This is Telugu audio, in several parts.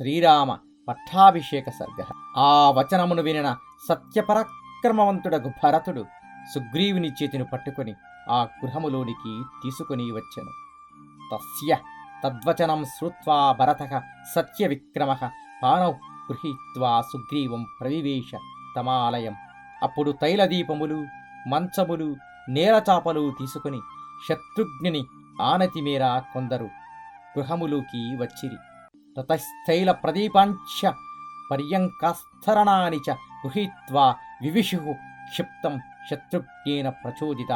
శ్రీరామ పట్టాభిషేక సర్గ. ఆ వచనమును వినిన సత్యపరాక్రమవంతుడగు భరతుడు సుగ్రీవుని చేతిని పట్టుకొని ఆ గృహములోనికి తీసుకొని వచ్చెను. తస్య తద్వచనం శ్రుత్వా భరత సత్యవిక్రమ పానౌ గృహీత్వా సుగ్రీవం ప్రవివేశ తమాలయం. అప్పుడు తైలదీపములు మంచములు నేలచాపలు తీసుకుని శత్రుఘ్ని ఆనతి మేర కొందరు గృహములోకి వచ్చిరి. తతస్థైల ప్రదీపాంచ పర్యంకాస్తరణాని చ గృహీత్వా వివిషు క్షిప్తం శత్రుఘ్నేన ప్రచోదిత.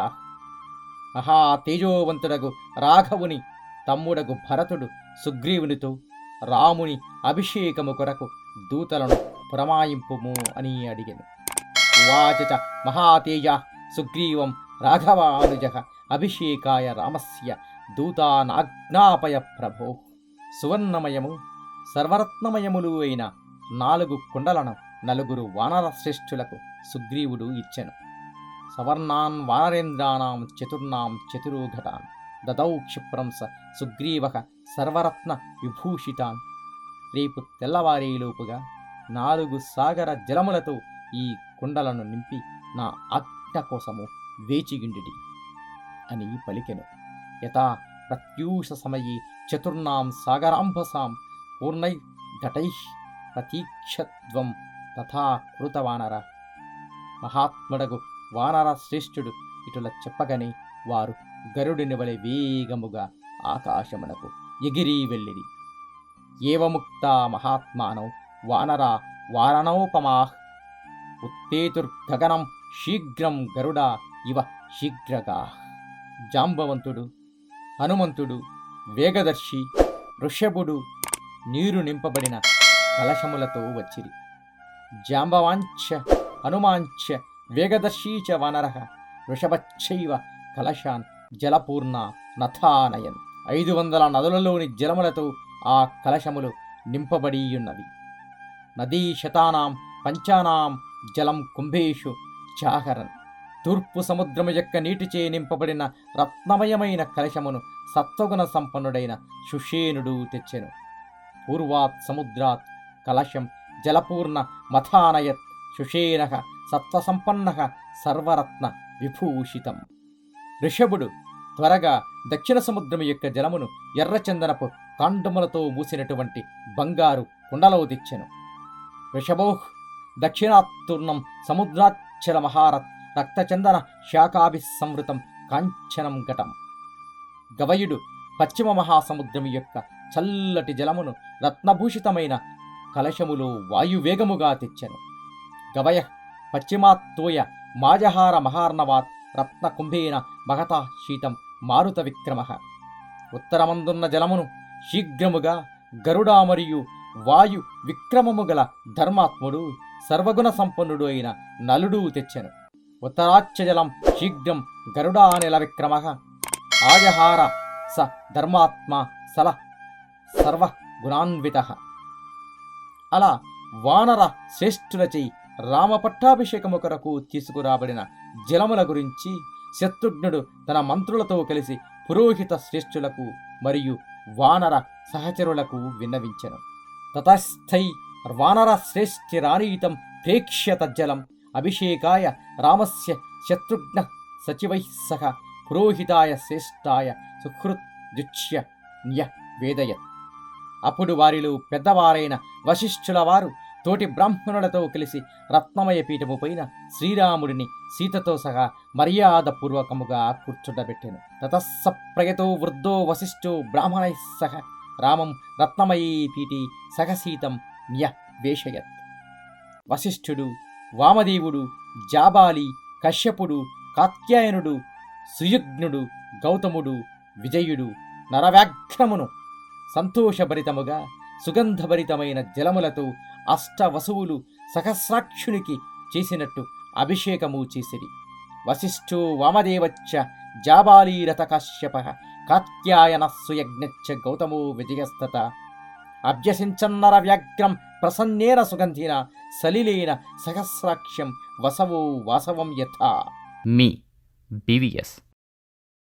మహా తేజోవంతుడగు రాఘవుని తమ్ముడగు భరతుడు సుగ్రీవునితో రాముని అభిషేకము కొరకు దూతలను పురమాయింపుము అని అడిగెను. ఉవాచ మహాతేజ సుగ్రీవం రాఘవానుజ అభిషేకాయ రామస్య దూతానాజ్ఞాపయ ప్రభో. సువర్ణమయము సర్వరత్నమయములు అయిన నాలుగు కుండలను నలుగురు వానర శ్రేష్ఠులకు సుగ్రీవుడు ఇచ్చెను. సవర్ణాన్ వానరేంద్రాణం చతుర్ణాం చతురోఘటాన్ దదౌ క్షిప్రం స సుగ్రీవ సర్వరత్న విభూషితాన్. రేపు తెల్లవారేలోపుగా నాలుగు సాగర జలములతో ఈ కుండలను నింపి నా ఆజ్ఞ కోసము వేచిగిండిడి అని పలికెను. యథా ప్రత్యూష సమయే చతుర్ణాం సాగరాంబసాం పూర్ణై ఘటై ప్రతీక్షత్వం తథా కృతవానర మహాత్ముడగు వానర శ్రేష్ఠుడు ఇటుల చెప్పగని వారు గరుడిని వలె వేగముగా ఆకాశమునకు ఎగిరి వెళ్ళిరి ఏవముక్త మహాత్మానౌ వానరా వారణోపమా ఉత్తేతుర్గగనం శీఘ్రం గరుడా ఇవ శీఘ్రగా జాంబవంతుడు హనుమంతుడు వేగదర్శి ఋషభుడు నీరు నింపబడిన కలశములతో వచ్చిరి. జాంబవాంఛ హనుమాంఛ వేగదర్శీ చ వానరః వృషభచ్చైవ కలశాన్ జలపూర్ణ నథానయన్. ఐదు వందల నదులలోని జలములతో ఆ కలశములు నింపబడియున్నవి. నదీ శతానాం పంచానాం జలం కుంభేషు చాహరన్. తూర్పు సముద్రము యొక్క నీటిచే నింపబడిన రత్నమయమైన కలశమును సత్వగుణ సంపన్నుడైన సుషేనుడు తెచ్చెను. పూర్వాత్ సముద్రాత్ కలశం జలపూర్ణ మథానయత్ సుషేన సత్వసంపన్న సర్వరత్న విభూషితం. ఋషభుడు త్వరగా దక్షిణ సముద్రము యొక్క జలమును ఎర్రచందనపు కాండములతో మూసినటువంటి బంగారు కుండలో తెచ్చెను. ఋషభోహ్ దక్షిణాత్తూర్ణం సముద్రాచ్చల మహారత్ రక్తచందన శాఖాభి సంవృతం కాంచనం ఘటం. గవయుడు పశ్చిమ మహాసముద్రము యొక్క చల్లటి జలమును రత్నభూషితమైన కలశములో వాయువేగముగా తెచ్చెను. గవయ పశ్చిమాత్తోయ మాజహార మహార్ణవాత్ రత్నకుంభేన మహతా శీతం మారుత విక్రమ. ఉత్తరమందున్న జలమును శీఘ్రముగా గరుడా మరియు వాయు విక్రమము గల ధర్మాత్ముడు సర్వగుణ సంపన్నుడు అయిన నలుడు తెచ్చెను. ఉత్తరాచ్యజలం శీఘ్రం గరుడానిల విక్రమ ఆజహార స ధర్మాత్మ సల సర్వ గుణాన్విత అలా వానర శ్రేష్ఠులచే రామ పట్టాభిషేకము కొరకు తీసుకురాబడిన జలముల గురించి శత్రుఘ్నుడు తన మంత్రులతో కలిసి పురోహిత శ్రేష్ఠులకు మరియు వానర సహచరులకు విన్నవించను. తతస్థై వానర శ్రేష్ఠి శ్రేష్ఠిరానీతం ప్రేక్ష్యత జలం అభిషేకాయ రామస్య శత్రుఘ్న సచివై సహ పురోహితాయ శ్రేష్ఠాయ సుహృద్యుచ్య న్య వేదయత్. అప్పుడు వారిలో పెద్దవారైన వశిష్ఠుల వారు తోటి బ్రాహ్మణులతో కలిసి రత్నమయ పీఠము పైన శ్రీరాముడిని సీతతో సహా మర్యాదపూర్వకముగా కూర్చుండబెట్టెను. తతస్స ప్రయతో వృద్ధో వశిష్ఠో బ్రాహ్మణై సహ రామం రత్నమయీ పీఠి సహసీతం న్య వేషయత్. వశిష్ఠుడు వామదేవుడు జాబాలి కశ్యపుడు కాత్యాయనుడు సుయుగ్నుడు గౌతముడు విజయుడు నరవ్యాఘ్రమును సంతోషభరితముగా సుగంధభరితమైన జలములతో అష్టవసువులు సహస్రాక్షునికి చేసినట్టు అభిషేకము చేసిరి. వశిష్ఠో వామదేవచ్చ జాబాలీరథ కశ్యప కాత్యాయన సుయజ్ఞచ్చ గౌతమో విజయస్తత అభ్యసించన్నర వ్యాఘ్రం ప్రసన్నేన సుగంధిన సలిలేన సహస్రాక్ష్యం వసవో వాసవం యథా. మీ బీవీఎస్